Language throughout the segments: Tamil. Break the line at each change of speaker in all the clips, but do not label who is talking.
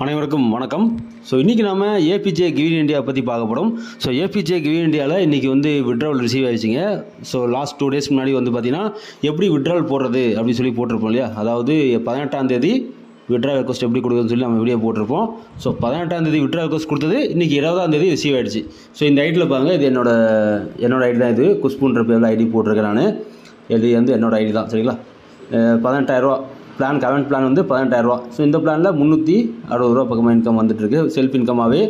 அனைவருக்கும் வணக்கம். ஸோ இன்றைக்கி நம்ம ஏபிஜே கிவீன் இண்டியா பற்றி பார்க்க போகிறோம் ஸோ ஏபிஜே கிவீன் இண்டியாவில் இன்றைக்கி வந்து விட்ராவல் ரிசீவ் ஆகிடுச்சிங்க ஸோ லாஸ்ட் டூ டேஸ் முன்னாடி வந்து பார்த்தீங்கன்னா எப்படி விட்ராவல் போடுறது அப்படின்னு சொல்லி போட்டிருப்போம் இல்லையா? அதாவது பதினெட்டாம் தேதி விட்ரா ரெக்வஸ்ட் எப்படி கொடுக்குறதுன்னு சொல்லி நம்ம வீடியோ போட்டிருப்போம். ஸோ பதினெட்டாம் தேதி விட்ரா ரெக்வஸ்ட் கொடுத்தது இன்றைக்கி இருபதாம் தேதி ரிசீவ் ஆயிடுச்சு. ஸோ இந்த ஐடியில் பாருங்கள் இது என்னோட என்னோட ஐடி தான் இது. குஷ்புன்ற பேரில் ஐடி போட்டிருக்கேன் நான். இது வந்து என்னோட ஐடி தான் சரிங்களா? பதினெட்டாயிரரூவா பிளான் கரண்ட் பிளான் வந்து பதினெட்டாயிரரூவா. ஸோ இந்த பிளானில் முந்நூற்றி அறுபது ரூபா பக்கமாக இன்கம் வந்துட்டுருக்கு. செல்ஃப் இன்கமாகவே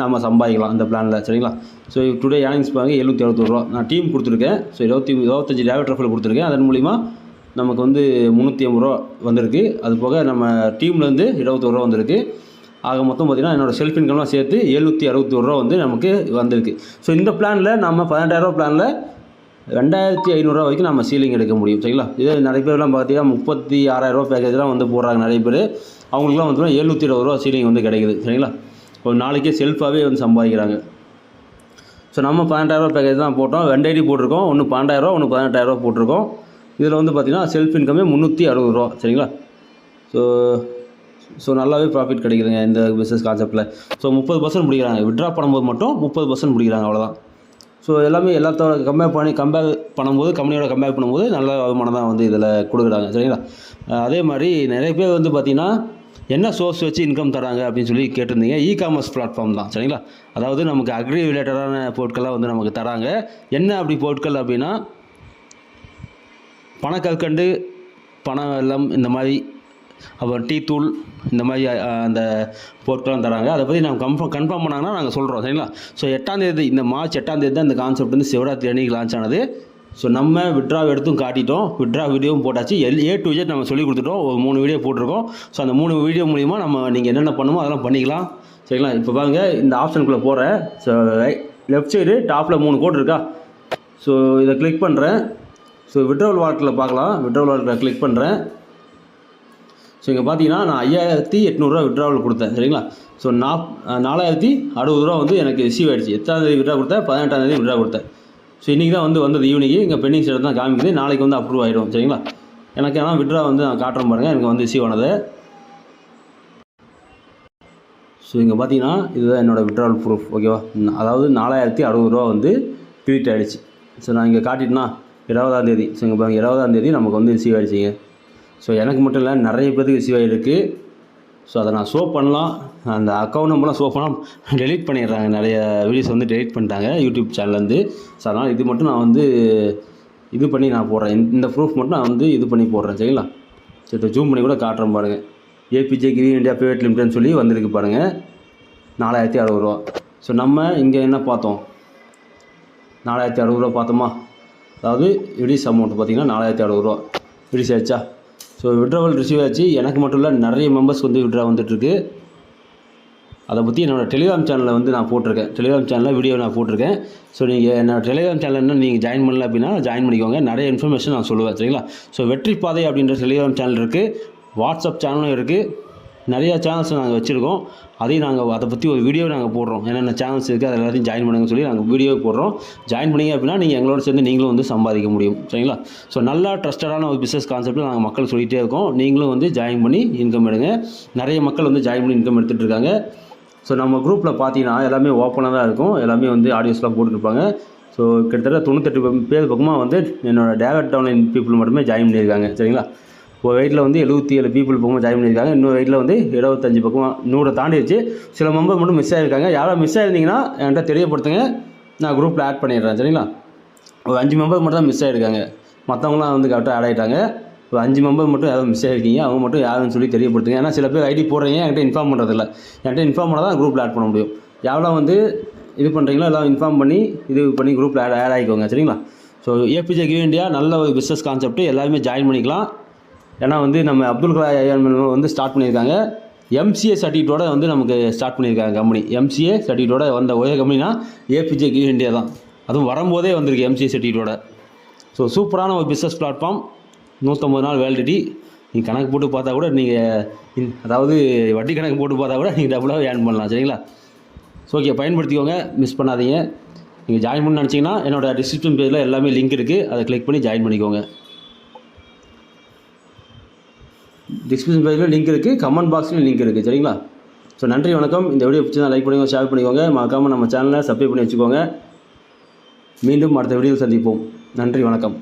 நம்ம சம்பாதிக்கலாம் இந்த பிளானில் சரிங்களா? ஸோ டுடே ஏர்னிங்ஸ் பாருங்க எழுநூற்றி அறுபத்தொரு ரூபா. நான் டீம் கொடுத்துருக்கேன். ஸோ இருபத்தி இருபத்தஞ்சி டேவட் ரஃபல் கொடுத்துருக்கேன். அதன் மூலிமா நமக்கு வந்து முந்நூற்றி ஐம்பது ரூபா வந்திருக்கு. அது போக நம்ம டீம்லேருந்து இருபத்தோரு ரூபா வந்திருக்கு. ஆக மொத்தம் பார்த்திங்கன்னா என்னோட செல்ஃப் இன்கம்லாம் சேர்த்து எழுநூற்றி அறுபத்தோரு ரூபா வந்து நமக்கு வந்திருக்கு. ஸோ இந்த பிளானில் நம்ம பதினெட்டாயிரரூவா பிளானில் ரெண்டாயிரத்தி ஐநூறுரூவா வரைக்கும் நம்ம சீலிங் எடுக்க முடியும் சரிங்களா? இதே நிறைய பேர்லாம் பார்த்தீங்கன்னா முப்பத்தி ஆறாயிரரூவா பேக்கேஜ்லாம் வந்து போடுறாங்க நிறைய பேர். அவங்களுக்குலாம் வந்து எழுநூற்றி இருபது ரூபா சீலிங் வந்து கிடைக்குது சரிங்களா? ஒரு நாளைக்கே செல்ஃபாகவே வந்து சம்பாதிக்கிறாங்க. ஸோ நம்ம பன்னெண்டாயிரரூவா பேக்கேஜ் தான் போட்டோம். ரெண்டு ஐடி போட்டிருக்கோம். ஒன்று பன்னெண்டாயிரரூவா ஒன்று பதினெட்டாயிரரூவா போட்டிருக்கோம். இதில் வந்து பார்த்திங்கன்னா செல்ஃப் இன்கமே முந்நூற்றி அறுபது ரூபா சரிங்களா? ஸோ ஸோ நல்லாவே ப்ராஃபிட் கிடைக்குதுங்க இந்த பிஸ்னஸ் கான்செப்ட்டில் ஸோ முப்பது பர்சன்ட் முடிக்கிறாங்க. விட்ரா பண்ணும்போது மட்டும் முப்பது பர்சன்ட் முடிக்கிறாங்க அவ்வளோதான் ஸோ எல்லாமே எல்லாத்தோட கம்பேர் பண்ணி கம்பேர் பண்ணும்போது கம்பெனியோட கம்பேர் பண்ணும்போது நல்ல வருமானம் தான் வந்து இதில் கொடுக்குறாங்க. சரிங்களா? அதே மாதிரி நிறைய பேர் வந்து பார்த்திங்கன்னா என்ன சோர்ஸ் வச்சு இன்கம் தராங்க அப்படின்னு சொல்லி கேட்டிருந்தீங்க. இ காமர்ஸ் பிளாட்ஃபார்ம் தான். சரிங்களா? அதாவது நமக்கு அக்ரி ரிலேட்டடான பொருட்கள்லாம் வந்து நமக்கு தராங்க. என்ன அப்படி பொருட்கள் அப்படின்னா பணக்கற்கண்டு பண வெள்ளம் இந்த மாதிரி அப்புறம் டீ தூள் இந்த மாதிரி அந்த பொருட்கள்லாம் தராங்க. அதை பற்றி நம்ம கன்ஃபார்ம் கன்ஃபார்ம் பண்ணாங்கன்னா நாங்கள் சொல்கிறோம் சரிங்களா? ஸோ எட்டாம் தேதி இந்த மார்ச் எட்டாம் தேதி தான் இந்த கான்செப்ட் வந்து சிவராத்திரி அன்னைக்கு லான்ச் ஆனது. ஸோ நம்ம விட்ரா எடுத்தும் காட்டிட்டோம். விட்ரா வீடியோவும் போட்டாச்சு. எல் ஏ டு ஜெட் நம்ம சொல்லி கொடுத்துட்டோம். ஒரு மூணு வீடியோ போட்டிருக்கோம். ஸோ அந்த மூணு வீடியோ மூலிமா நம்ம நீங்கள் என்னென்ன பண்ணுமோ அதெல்லாம் பண்ணிக்கலாம். சரிங்களா? இப்போ பாருங்க இந்த ஆப்ஷனுக்குள்ளே போகிறேன் ஸோ லெஃப்ட் சைடு டாப்பில் மூணு கோட் இருக்கா? ஸோ இதை கிளிக் பண்ணுறேன் ஸோ விட்ரோல் வாலெட்டில் பார்க்கலாம். விட்ரோல் வாலெட்டில் கிளிக் பண்ணுறேன் ஸோ இங்கே பார்த்தீங்கன்னா நான் ஐயாயிரத்தி எட்நூறுரூவா விட்ராவல் கொடுத்தேன் சரிங்களா? ஸோ நாப் நாலாயிரத்தி அறுபது ரூபா வந்து எனக்கு ரிசீவ் ஆகிடுச்சு எத்தாந்தேதி விட்ரா கொடுத்தேன் பதினெட்டாந்தேதி விட்ரா கொடுத்தேன். ஸோ இன்றைக்கி தான் வந்து வந்தது ஈவினிங் இங்கே பெண்டிங் சைடு தான் காமிக்குது. நாளைக்கு வந்து அப்ரூவ் ஆகிடும் சரிங்களா? எனக்கு ஆனால் விட்ரா வந்து நான் காட்டுறேன் பாருங்கள் எனக்கு வந்து ரிசீவ் ஆனது. ஸோ இங்கே பார்த்தீங்கன்னா இதுதான் என்னோடய விட்ராவல் ப்ரூஃப் ஓகேவா அதாவது நாலாயிரத்தி அறுபது ரூபா வந்து கிரெடிட் ஆகிடுச்சு ஸோ நான் இங்கே காட்டிட்டேன்னா இருபதாந்தேதி ஸோ இங்கே பாருங்கள் இருபதாந்தேதி நமக்கு வந்து ரிசீவ் ஆகிடுச்சிங்க ஸோ எனக்கு மட்டும் இல்லை நிறைய பேருக்கு ரிசீவ் ஆகிருக்கு ஸோ அதை நான் ஷோ பண்ணலாம். அந்த அக்கௌண்ட் நம்பர்லாம் ஷோ பண்ணலாம். டெலீட் பண்ணிடுறாங்க. நிறைய வீடியோஸ் வந்து டெலீட் பண்ணிட்டாங்க. யூடியூப் சேனல்லேருந்து ஸோ அதனால் இது மட்டும் நான் வந்து இது பண்ணி நான் போடுறேன். இந்த- இந்த ப்ரூஃப் மட்டும் நான் வந்து இது பண்ணி போடுறேன். சரிங்களா? சரி ஜூம் பண்ணி கூட காட்டுறேன் பாருங்கள் ஏபிஜே கிரீன் இண்டியா ப்ரைவேட் லிமிடெட்னு சொல்லி வந்திருக்கு பாருங்கள் நாலாயிரத்தி அறுபது ரூபா. ஸோ நம்ம இங்கே என்ன பார்த்தோம்? நாலாயிரத்தி அறுபது ரூபா பார்த்தோமா? அதாவது ரிலீஸ் அமௌண்ட் பார்த்தீங்கன்னா நாலாயிரத்தி அறுபது ரூபா. விடிஸ் ஆச்சா ஸோ விட்ராவல் ரிசீவ் ஆச்சு. எனக்கு மட்டும் இல்லை நிறைய மெம்பர்ஸ் வந்து விட்ரா வந்துட்டுருக்கு. அதை பற்றி என்னோடய டெலிகிராம் சேனலில் வந்து நான் போட்டிருக்கேன். டெலிகிராம் சேனலில் வீடியோ நான் போட்டிருக்கேன். ஸோ நீங்கள் என்னோட டெலிகிராம் சேனல் என்ன நீங்கள் ஜாயின் பண்ணல அப்படின்னா ஜாயின் பண்ணிக்கோங்க. நிறைய இன்ஃபர்மேஷன் நான் சொல்லுவேன் சரிங்களா? ஸோ வெற்றி பாதை அப்படின்ற டெலிகிராம் சேனல் இருக்குது வாட்ஸ்அப் சேனலும் இருக்குது நிறையா சேனல்ஸ் நாங்கள் வச்சுருக்கோம். அதையும் நாங்கள் அதை பற்றி ஒரு வீடியோ நாங்கள் போடுறோம். என்னென்ன சேனல்ஸ் இருக்குது அதை எல்லாத்தையும் ஜாயின் பண்ணுங்கன்னு சொல்லி நாங்கள் வீடியோ போடுறோம். ஜாயின் பண்ணீங்க அப்படின்னா நீங்கள் எங்களோட சேர்ந்து நீங்களும் வந்து சம்பாதிக்க முடியும். சரிங்களா? ஸோ நல்லா ட்ரஸ்டடான ஒரு பிஸ்னஸ் கான்செப்ட்டில் நாங்கள் மக்கள் சொல்லிகிட்டே இருக்கோம். நீங்களும் வந்து ஜாயின் பண்ணி இன்கம் எடுங்க. நிறைய மக்கள் வந்து ஜாயின் பண்ணி இன்கம் எடுத்துகிட்டு இருக்காங்க. ஸோ நம்ம குரூப்பில் பார்த்தீங்கன்னா எல்லாமே ஓப்பனாக தான் இருக்கும். எல்லாமே வந்து ஆடியோஸ்லாம் போட்டுருப்பாங்க ஸோ கிட்டத்தட்ட தொண்ணூத்தெட்டு பேர் பக்கமாக வந்து என்னோட டேரக்ட் ஆன்லைன் பீப்புள் மட்டுமே ஜாயின் பண்ணியிருக்காங்க. சரிங்களா? ஒரு வெயிட்டில் வந்து எழுபத்தி ஏழு பீப்புள் பக்கமாக ஜாயின் பண்ணியிருக்காங்க. இன்னொரு வெயிட்டில் வந்து இருபத்தஞ்சு பக்கமாக நூறை தாண்டிடுச்சு சில மெம்பர் மட்டும் மிஸ் ஆகிருக்காங்க யாராவது மிஸ் ஆயிருந்தீங்கன்னா என்கிட்ட தெரியப்படுத்துங்க. நான் குரூப்பில் ஆட் பண்ணிடுறேன் சரிங்களா? ஒரு அஞ்சு மெம்பர் மட்டும் தான் மிஸ் ஆகிருக்காங்க மற்றவங்களாம் வந்து கரெக்டாக ஆட் ஆகிட்டாங்க ஒரு அஞ்சு மெம்பர் மட்டும் யாரும் மிஸ் ஆகிருக்கீங்க அவங்க மட்டும் யாருன்னு சொல்லி தெரியப்படுத்துங்க. ஏன்னா சில பேர் ஐடி போடுறீங்க என்கிட்ட இன்ஃபார்ம் பண்ணுறதில்ல என்கிட்ட இன்ஃபார்ம் பண்ணால் தான் குரூப்பில் ஆட் பண்ண முடியும். யாரெல்லாம் வந்து இது பண்ணுறீங்களோ எல்லாம் இன்ஃபார்ம் பண்ணி இது பண்ணி குரூப்பில் ஆட் ஆட் ஆகிக்கோங்க சரிங்களா? ஸோ ஏபிஜே கிவ் இந்தியா நல்ல ஒரு பிஸ்னஸ் கான்செப்ட் எல்லாருமே ஜாயின் பண்ணிக்கலாம். ஏன்னா வந்து நம்ம அப்துல் கலாம் ஐயா வந்து ஸ்டார்ட் பண்ணியிருக்காங்க. எம்சிஏ சர்டிஃபிகேட்டோட வந்து நமக்கு ஸ்டார்ட் பண்ணியிருக்காங்க கம்பெனி எம்சிஏ சர்டிஃபிகேட்டோட வந்த ஒரே கம்பெனினா ஏபிஜே கிவ் இண்டியா தான். அதுவும் வரும்போதே வந்திருக்கு எம்சிஏ சர்டிஃபிகேட்டோட. ஸோ சூப்பரான ஒரு பிஸ்னஸ் பிளாட்ஃபார்ம் நூற்றம்பது நாள் வேலிடிட்டி நீங்கள் கணக்கு போட்டு பார்த்தா கூட நீங்கள் அதாவது வட்டி கணக்கு போட்டு பார்த்தா கூட நீங்கள் டபுளாக ஏர்ன் பண்ணலாம் சரிங்களா? ஸோ ஓகே பயன்படுத்திக்கோங்க. மிஸ் பண்ணாதீங்க. நீங்கள் ஜாயின் பண்ண நினச்சிங்கன்னா என்னோடய டிஸ்கிரிப்ஷன் பேஜில் எல்லாமே லிங்க் இருக்குது அதை கிளிக் பண்ணி ஜாயின் பண்ணிக்கோங்க. டிஸ்கிரிப்ஷன் பேஜில் லிங்க் இருக்குது கமெண்ட் பாக்ஸ்லையும் லிங்க் இருக்குது சரிங்களா? ஸோ நன்றி வணக்கம். இந்த வீடியோ பிடிச்சா லைக் பண்ணிக்கோங்க ஷேர் பண்ணிக்கோங்க. மறக்காமல் நம்ம சேனலை சப்ஸ்கிரைப் பண்ணி வச்சுக்கோங்க. மீண்டும் அடுத்த வீடியோ சந்திப்போம். நன்றி வணக்கம்.